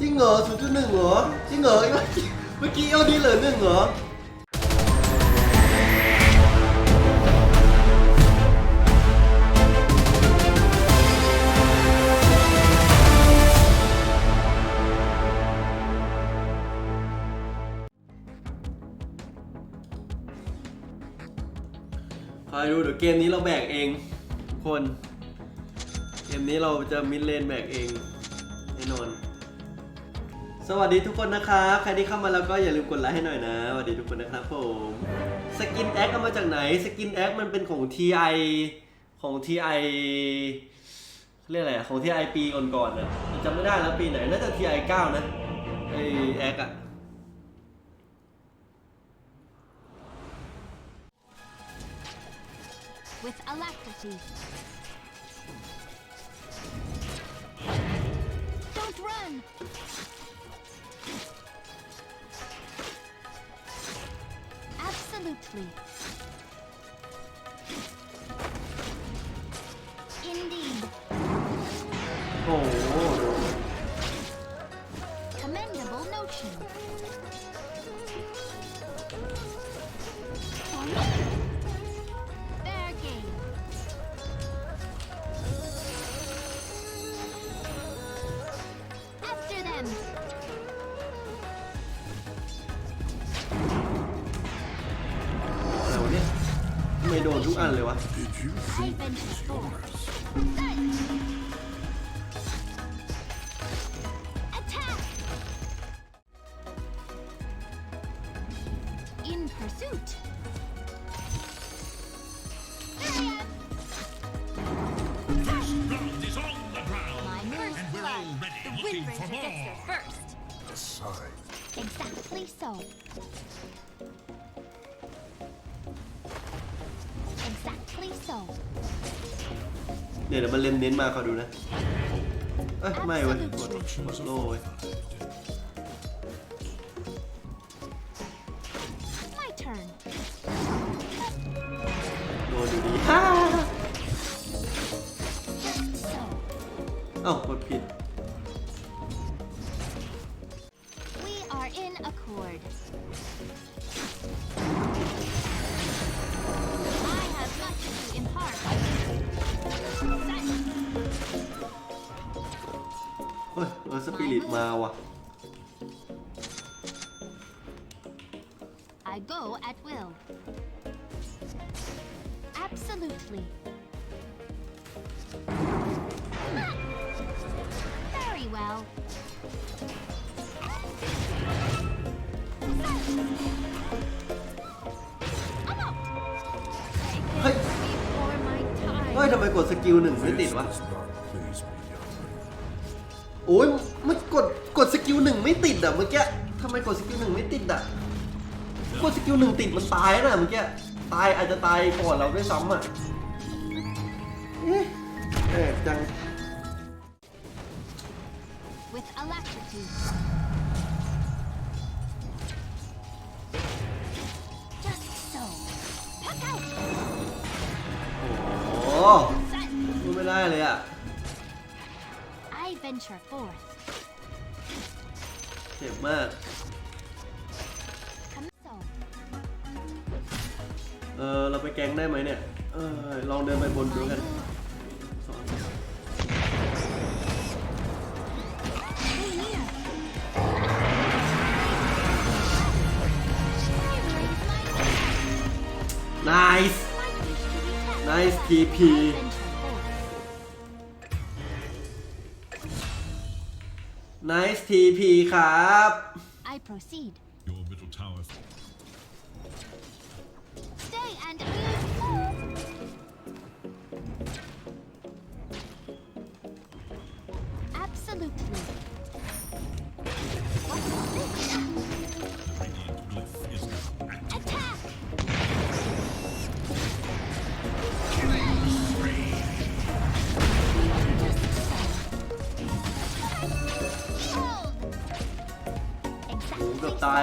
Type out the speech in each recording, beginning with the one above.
จริงเหรอศูนย์จุดหนึ่งเหรอจริงเหรอเมื่อกี้เมื่อกี้เอาดีเหลือหนึ่งเหรอคอยดูเดี๋ยวเกมนี้เราแบกเองทุกคน เกมนี้เราจะมิดเลนแบกเองแน่นอน สวัสดีทุกคนนะครับ ใครที่เข้ามาแล้วก็อย่าลืมกดไลค์ให้หน่อยนะสวัสดีทุกคนนะครับผมสกินแอคเอามาจากไหนสกินแอคมันเป็นของ TI ของ TI เรียกอะไรอะของ TI ปีก่อนๆนะจำไม่ได้แล้วปีไหนน่าจะ TI 9นะไอแอคอะ with alacrity. Don't run! Absolutely. Indeed. โ a sign? Exactly so. Exactly so. เนี่ยเดี๋ยวมันเล่นเน้นมาขอดูนะ เอ้ยไม่เว้ยกดกดโล่เว้ย My I go at will. Absolutely. Very well. I'm out. เฮ้ย Before my เฮ้ย time. ทำไมกดสกิลหนึ่งไม่ติด This วะ does not please me, young man. โอ้ยมันกดกดสกิลหนึ่งไม่ติดอะเมื่อกี้ทำไมกดสกิลหนึ่งไม่ติดอะ กดสกิลหนึ่งติดมันตายนะเมื่อกี้ ตายอาจจะตายก่อนเราด้วยซ้ำอะเอ๊ะแปลกจัง with alacrity. Just so. Puck out! โอ้โห Set. พูดไม่ได้เลยอะ I venture forth. เจ็บมาก เออเราไปแกงได้ไหมเนี่ย เออลองเดินไปบนดูกันไนส์ไนส์ทีพีไนส์ทีพีครับ I proceed.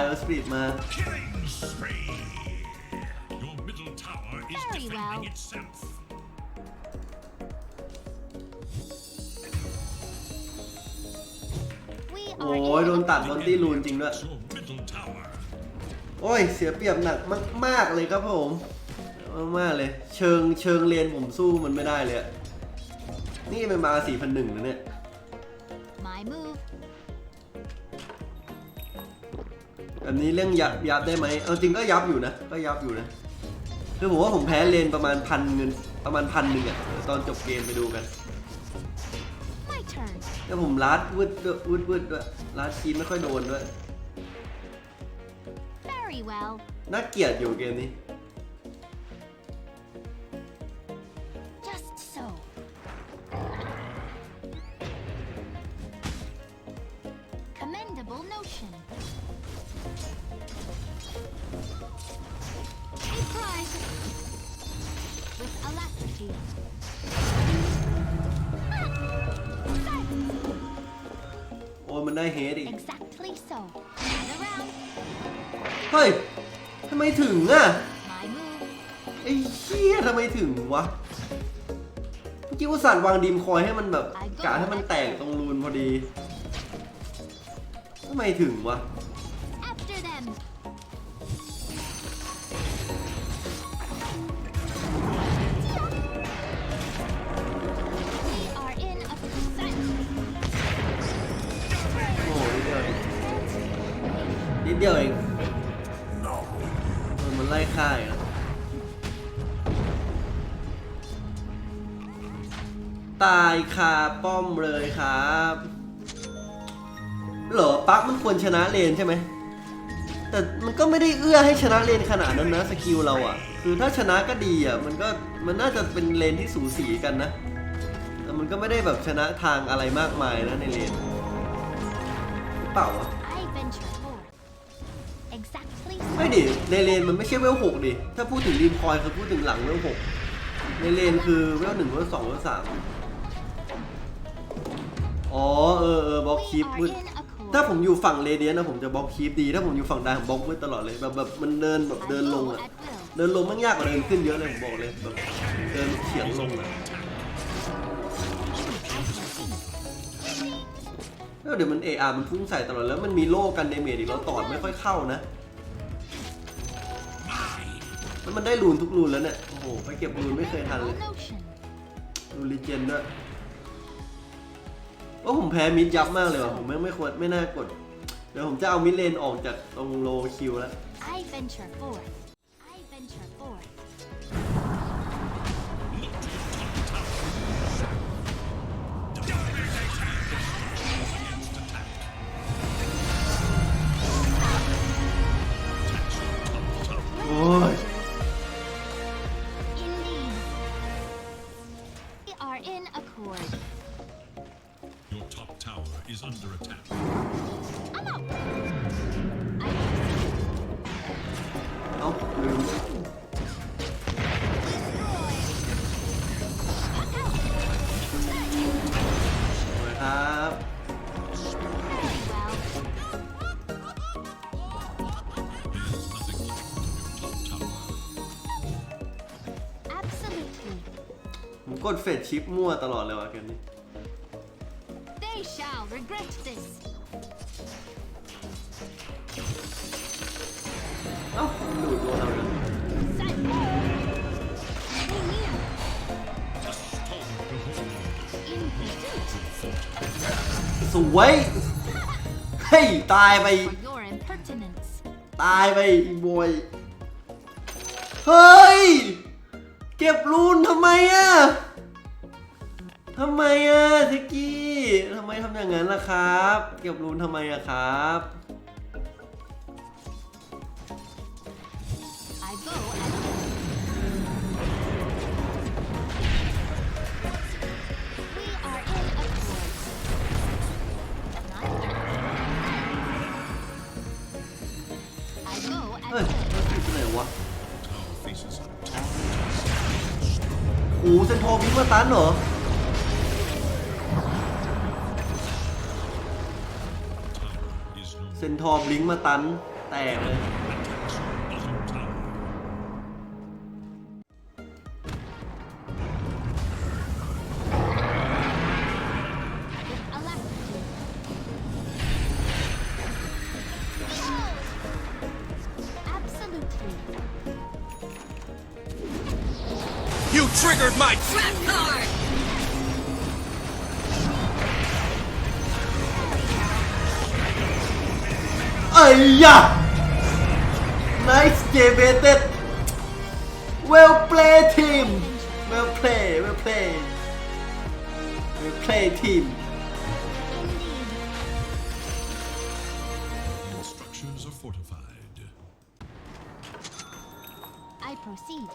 เกือบ Exactly ตาย so. แล้วสปีดมา Killing spree. Your middle tower is Very defending well. itself. We โอ้ยโดนตัดบอนตี้รูนจริงด้วย Your middle tower โอ้ย เสียเปรียบหนักมาก ๆ เลยครับผมมากๆเลย เชิงเชิงเรียนผมสู้มันไม่ได้เลยอะนี่เป็นมาสี่พันหนึ่งนะเนี่ย My move. แบบนี้เรื่องยับยับได้ไหมเอาจริงก็ยับอยู่นะ ก็ยับอยู่นะ คือผมว่าผมแพ้เลนประมาณพันเงินประมาณพันหนึ่งอะเดี๋ยวตอนจบเกมไปดูกัน My turn. แล้วผมลัดวืดด้วยวืดวืดด้วยลัดคีนไม่ค่อยโดนด้วย Very well. น่าเกลียดอยู่เกมนี้ ถึงอะไอ้เหี้ยทำไมถึงวะเมื่อกี้ว่าสัตว์วางดีมคอยให้มันแบบกะให้มันแตกตรงรูนพอดีทำไมถึงวะ After them. We are in a silence. โอ้โหนิดเดียวเอง ตายคาป้อมเลยครับเหรอปักมันควรชนะเลนใช่ไหมแต่มันก็ไม่ได้เอื้อให้ชนะเลนขนาดนั้นนะสกิลเราอะ่ะ คือถ้าชนะก็ดีอะ่ะมันก็มันน่าจะเป็นเลนที่สูสีกันนะ แต่มันก็ไม่ได้แบบชนะทางอะไรมากมายนะในเลนเปล่าวะไม่ดิในเลนมันไม่ใช่เวลหกดิถ้าพูดถึงรีมคอยคือพูดถึงหลังเวลหกในเลนคือเวลหนึ่งเวลสองเวลสาม อ๋อเออเออบล็อก We คีป are มืด in a ถ้า core. ผมอยู่ฝั่งเรเดียนนะผมจะบล็อกคีปดี ถ้าผมอยู่ฝั่งดาผมบล็อกมืดตลอดเลยแบบแบบมันเดินแบบ I เดินลง go อะ at will. เดินลงมันยากกว่าเดินขึ้นเยอะเลยผมบอกเลยแบบเดินเฉียงลงอะแล้วเดี๋ยวมันเออามันพุ่งใส่ตลอดแล้วมันมีโล่กันเดเมจอีกแล้วตอดไม่ค่อยเข้านะแล้วมันได้รูนทุกรูนแล้วเนี่ยโอ้โหไปเก็บรูนไม่เคยทันเลย Commendable notion. รูนรีเจนด้วย ว่าผมแพ้มิดยับมากเลยว่ะผมไม่ไม่ควรไม่น่ากด เดี๋ยวผมจะเอามิดเลนออกจากตรงโลคิวแล้ว I venture forth. ดเฟดชิปมั่วตลอดเลยว่ะเกมนี้ They shall regret this. เอ้าดูดโดนเราเลย Set. Stay near. In pursuit สวยเฮ้ยตายไป for your impertinence. ตายไปอีบอย เฮ้ย เก็บรูนทำไมอะ ทำไมอะทิกกี้ทำไมทำอย่างนั้นล่ะครับ เก็บรูนทำไมอะครับ I go and เฮ้ยมันอยู่ที่ไหนวะโอ้เซนโทรวิงมาตันเหรอ เซนทอร์บลิงก์มาตัน แตกเลย You triggered my trap card! ไอ้ยะ nice game baited well play team well play well play well play team Indeed. structures are fortified. I proceed.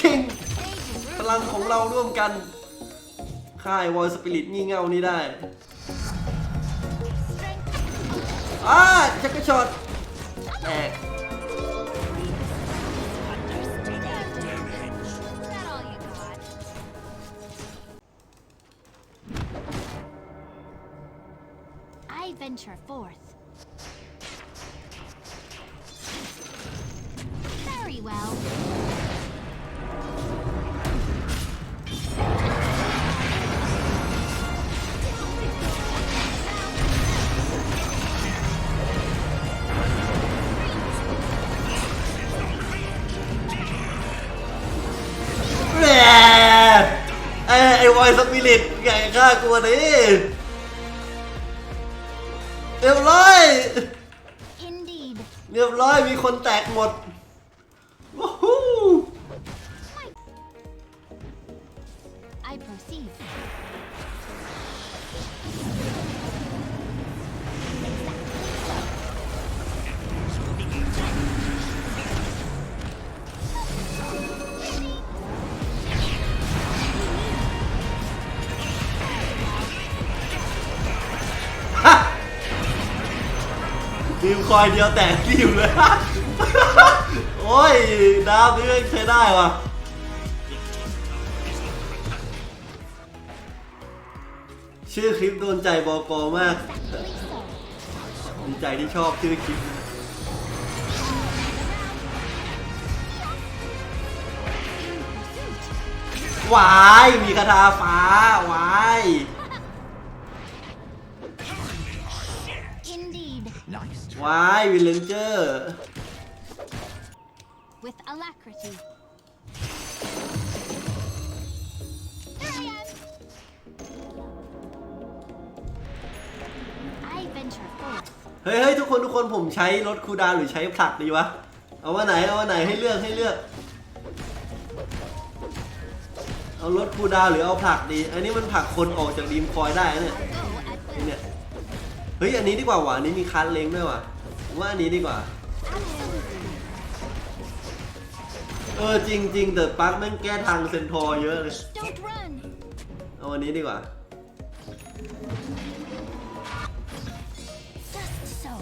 คิง พลังของเราร่วมกันค่ายวอยสปิริตงี่เง่านี้ได้อาชักกระชอตแตก Understood. That all you got? I venture forth. ากลัวนี่ คอยเดียวแตกทีมเลย โอ้ยดาวนี่ใช้ได้ว่ะชื่อคลิปโดนใจบอกอมาก ดีใจที่ชอบชื่อคลิปวาย มีคาถาฟ้าวาย วายวิลเลนเจอร์ With alacrity. Here I am. I venture forth. เฮ้ยเฮ้ยทุกคนทุกคนผมใช้รถคูลดาวน์หรือใช้ผลักดีวะ เอาว่าไหนเอาว่าไหนให้เลือกให้เลือก เอารถคูลดาวน์หรือเอาผลักดี อันนี้มันผลักคนออกจากดีมคอยได้นะเนี่ย Go at ไอ้ will. เนี่ย เฮ้ยอันนี้ดีกว่าว่ะอันนี้มีคัสเล้งด้วยว่ะผม ว่าอันนี้ดีกว่า Absolutely. เออจริงจริงแต่ปลั๊กแม่งแก้ทางเซนทอร์เยอะเลย Don't run. เอาอันนี้ดีกว่า Just so.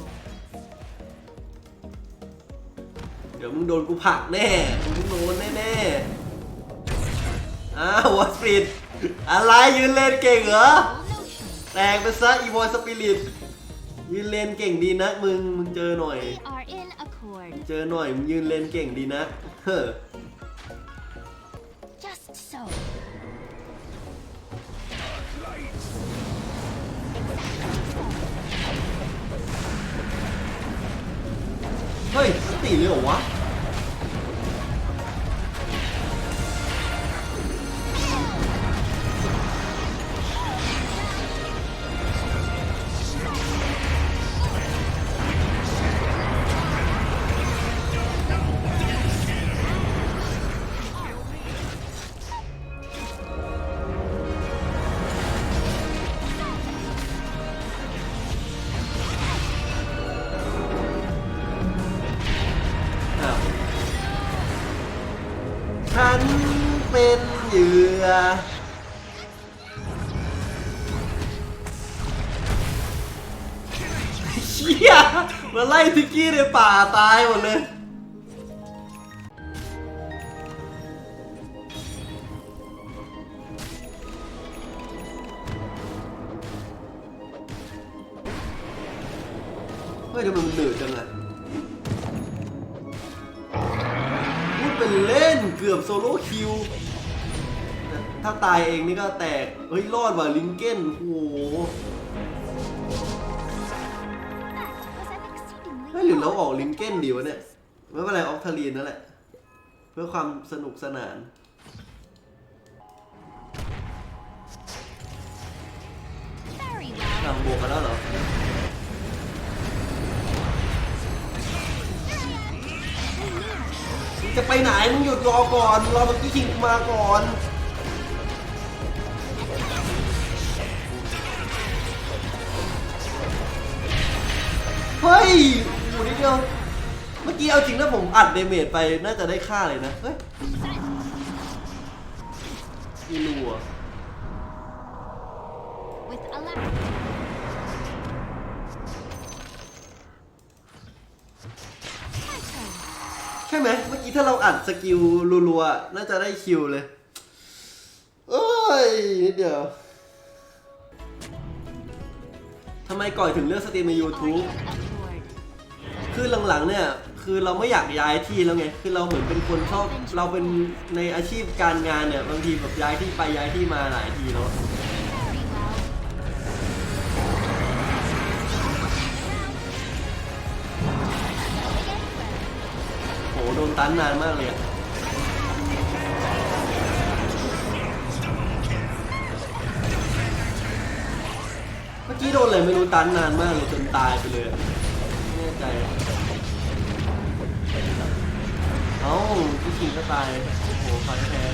เดี๋ยวมึงโดนกูผลักแน่ มึงโดนแน่ๆอ้าววอสปิดอะไรยืนเล่นเก่งเหรอ Full notion. แตกไปซะอีวอยสปิริต ยืนเลนเก่งดีนะมึงมึงเจอหน่อย We are in accord. เจอหน่อยมึงยืนเลนเก่งดีนะเฮ้อ Just so. เฮ้ยสติเลยเหรอวะ เชี่ยมาไล่ทิกกี้ในป่าตายหมดเลย เฮ้ยทำไมมันเหนื่อยจังอะพูดเป็นเล่นเกือบโซโล่คิวถ้าตายเองนี่ก็แตก เฮ้ย รอดว่ะลิงเก้นโอ้โห ก้นดีวะเนี่ยไม่เป็นไรออกทารีนนั่นแหละ เพื่อความสนุกสนาน very well. กลางบวกกันแล้วเหรอ จะไปไหนมึงหยุดรอก่อนรอเมื่อกี้คิงมาก่อน เฮ้ยโอ้โหนิดเดียว เมื่อกี้เอาจริงนะผมอัดเดเมจไปน่าจะได้ค่าเลยนะ เฮ้ยอีลูอะ With a lap. ใช่ไหมเมื่อกี้ถ้าเราอัดสกิลรัวๆ น่าจะได้คิวเลย เอ้ยนิดเดียวทำไมก่อยถึงเลือกสตรีมใน YouTube Award. คือหลังๆเนี่ย คือเราไม่อยากย้ายที่แล้วไง คือเราเหมือนเป็นคนชอบ เราเป็นในอาชีพการงานเนี่ยบางทีแบบย้ายที่ไปย้ายที่มาหลายทีแล้ว โหโดนตันนานมากเลยอะเมื่อกี้โดนเลยไม่รู้ตันนานมากเลยจนตายไปเลยอะไม่แน่ใจ เอ้าพี่คิงก็ตาย โอ้โหไฟแพ้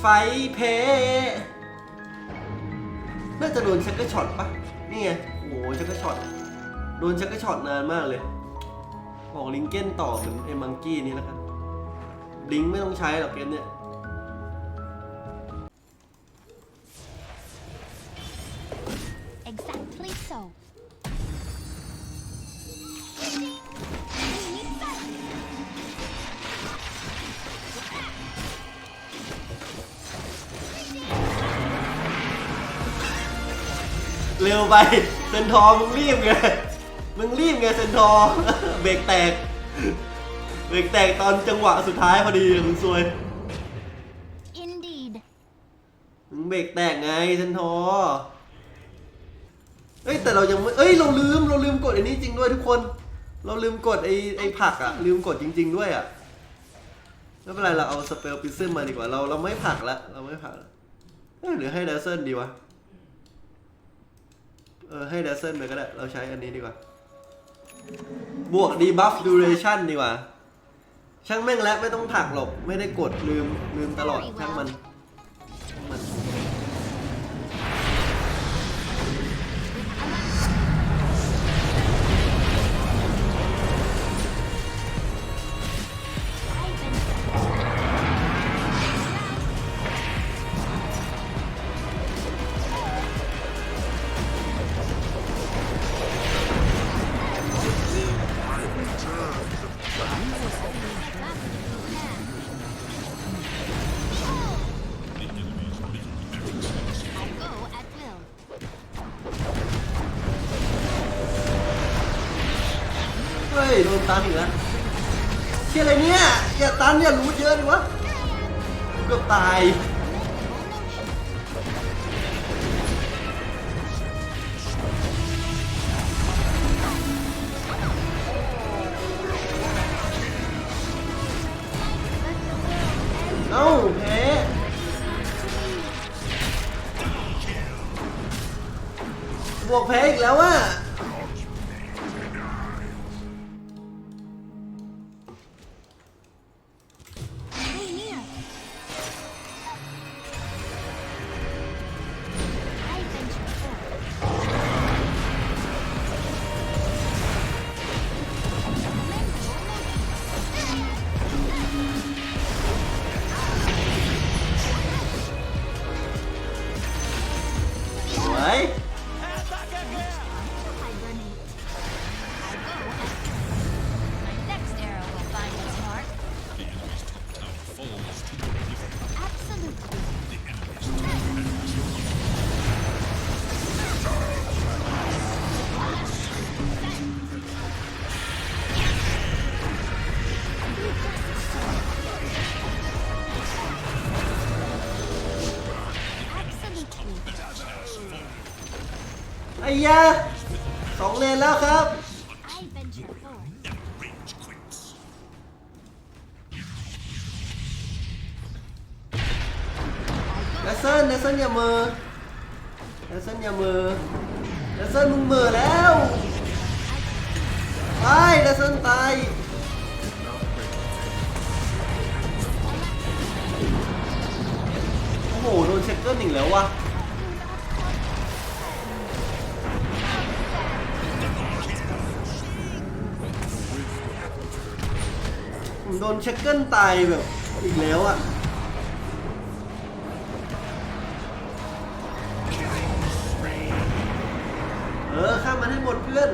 ไฟเพน่าจะโดนชักเกอร์ช็อตปะนี่ไง โอ้โหชักเกอร์ช็อต โดนชักเกอร์ช็อตนานมากเลย บอกลิงเก้นต่อเหมือนไอ้มังกี้นี่แล้วกันลิงไม่ต้องใช้หรอกเกมเนี่ย เร็วไปเซนทอร์มึงรีบไงมึงรีบไงเซนทอร์เบรกแตกเบรกแตกตอนจังหวะสุดท้ายพอดีมึงซวย Indeed. มึงเบรกแตกไงเซนทอร์เอ้ยแต่เรายังไม่เอ้ยเราลืมเราลืมกดไอ้นี้จริงด้วยทุกคน เราลืมกดไอ้ไอ้ผักอะลืมกดจริง ๆ ด้วยอะไม่เป็นไรเราเอาสเปลปิซึมมาดีกว่าเราเราไม่ผลักละเราไม่ผลักละเอ้ยหรือให้เดซเซิลดีวะ เออให้เดซเซนไปก็ได้ เราใช้อันนี้ดีกว่า บวกดีบัฟดูเรชั่นดีกว่า ช่างแม่งแล้วไม่ต้องถักหรอก ไม่ได้กดลืมลืมตลอดช่างมัน นตันอีกแล้วเชี่ยอะไรเนี่ยอย่าตันอย่ารู้เยอะดิวะเกือบตาย ไอ้ยาสองเลนแล้วครับ I venture forth. Range quits. เลสเซนเลสเซนอย่ามือเลสเซนอย่ามือเลสเซนมึงมือแล้วตายเลสเซนตายโอ้โหโดนเช็คเกิลอีกแล้ววะ ผมโดนเช็คเกิลตายแบบอีกแล้วอะเออข้ามมันให้หมดเพื่อน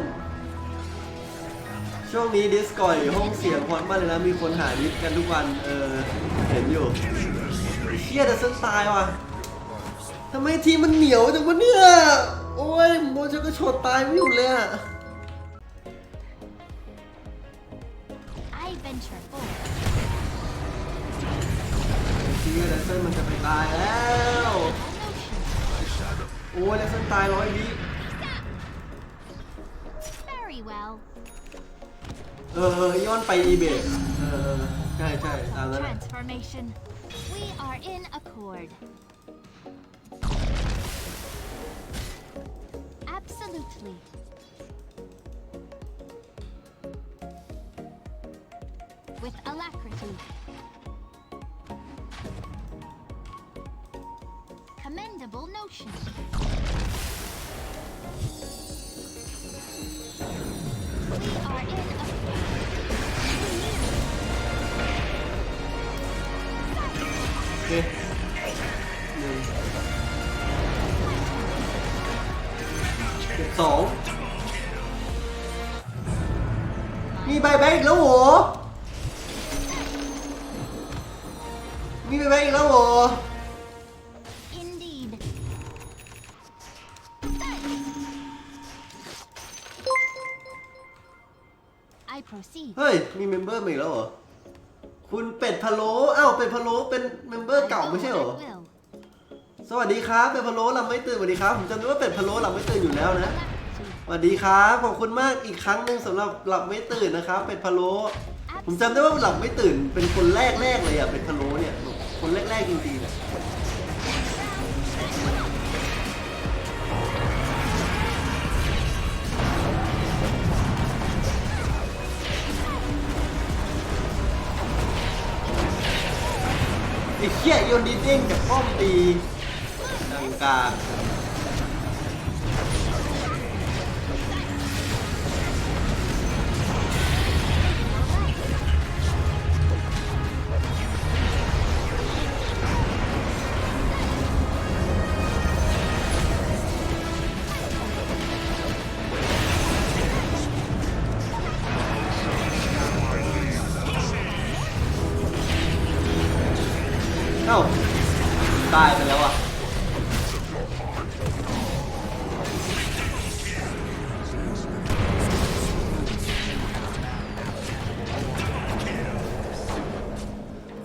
ช่วงนี้ดิสกอยห้องเสียงฮอตมากเลยนะ มีคนหาดิสกันทุกวัน เออ เห็นอยู่เชี่ยแต่ส้นตายว่ะทำไมทีมันเหนียวจังวะเนี่ย โอ้ยโมจะก็ชดตายไม่หยุดเลยอะ เชี่ยแต่เส้นมันจะไปตายแล้ว โอ้ยแล้วเส้นตายร้อยวิเออย้อนไปอีเบเออเออใช่ใช่ตามนั้นแหละ Transformation. We are in accord. Absolutely. With alacrity. Commendable notion. We are in accord. โอเคหนึ่งเก็บสองมีใบแบงค์อีกแล้วเห เป็ดพะโล้เป็นเมมเบอร์เก่าไม่ใช่เหรอ At will. สวัสดีครับ เป็ดพะโล้เราไม่ตื่นสวัสดีครับ ผมจำได้ว่าเป็ดพะโล้เราไม่ตื่นอยู่แล้วนะ Alacrity. สวัสดีครับ ขอบคุณมากอีกครั้งหนึ่งสำหรับหลับไม่ตื่นนะครับ เป็ดพะโล้ผมจำได้ว่าหลับไม่ตื่น เป็นคนแรกแรกๆเลยอะ เป็ดพะโล้เนี่ย คนแรกแรกๆจริงๆ เชี่ยโยนดีเด้งจากป้อมตีดังกลาง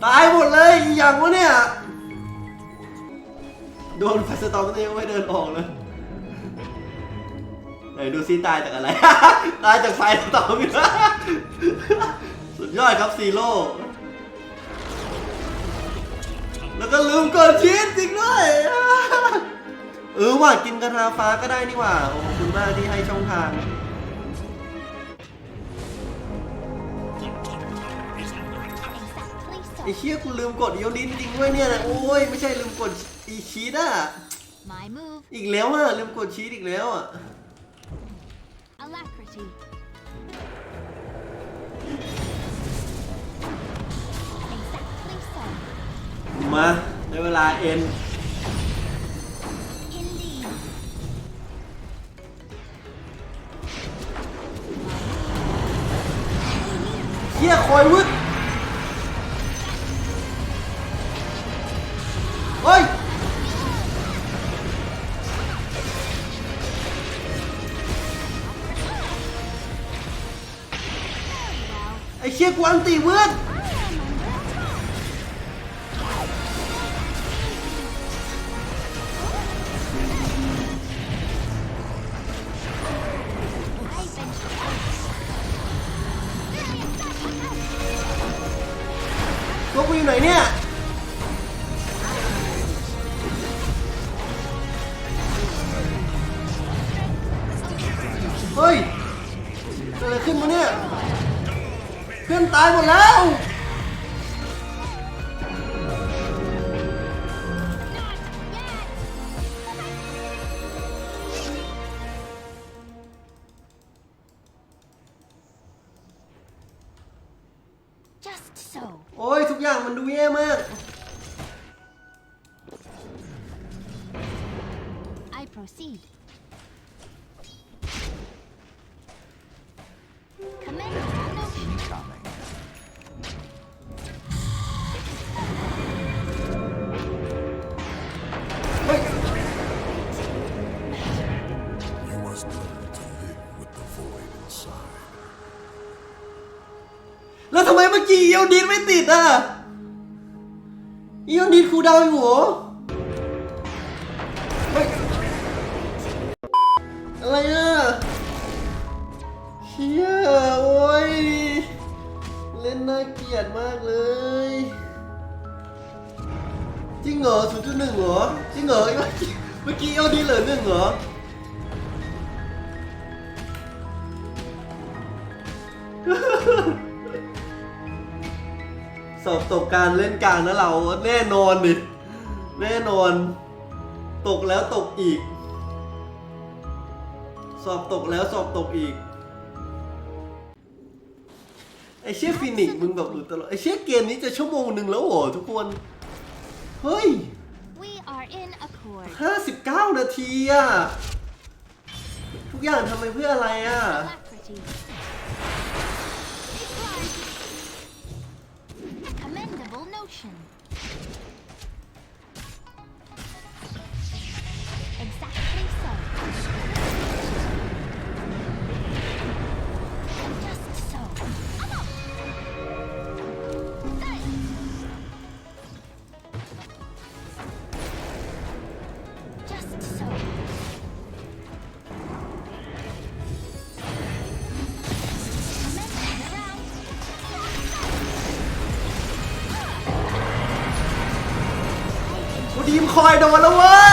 ตายหมดเลยอีหยังวะเนี่ย โดนไฟสตอมนี่ยังไม่เดินออกเลยไหนดูซิตายจากอะไร ตายจากไฟสตอมอีกแล้วสุดยอดครับซีโร่แล้วก็ลืมกดชีสจริงด้วยเออว่ากินกระทาฟ้าก็ได้นี่หว่าโอ้ขอบคุณมากที่ให้ช่องทาง ไอ้ so. เชี่ยกูลืมกดโยนินจริงด้วยเนี่ยนะโอ้ยไม่ใช่ลืมกดอีชีสอะ My move. อีกแล้วอะลืมกดชีสอีกแล้วอะ Alacrity. Exactly so. มาในเวลาเอ็น Indeed. เชี่ยคอยวึด ไอ้เชี่ยกูอัน ย่างมันดูแย่มาก I proceed. Commendable notion. เฮ้ย You must learn to live with the void inside. แล้วทำไมเมื่อกี้เอียวดีนไม่ติดอะเอียว ดีนคูลดาวอยู่เหรอเฮ้ยอะไรอะเฮียโอ้ย เล่นน่าเกลียดมากเลย จริงเหรอศูนย์จุดหนึ่งเหรอ จริงเหรอ เมื่อกี้เอาดีเหลือหนึ่งเหรอ สอบตกการเล่นกลางนะเราแน่นอนดิแน่นอน ตกแล้วตกอีก สอบตกแล้วสอบตกอีกไอเชี่ยฟินิกซ์มึงแบบหลุดตลอดไอเชี่ยเกมนี้จะชั่วโมงหนึ่งแล้วเหรอทุกคน เฮ้ย We are in accord. 59นาทีอะทุกอย่างทำไปเพื่ออะไรอะ Alacrity. โดนแล้วเว้ย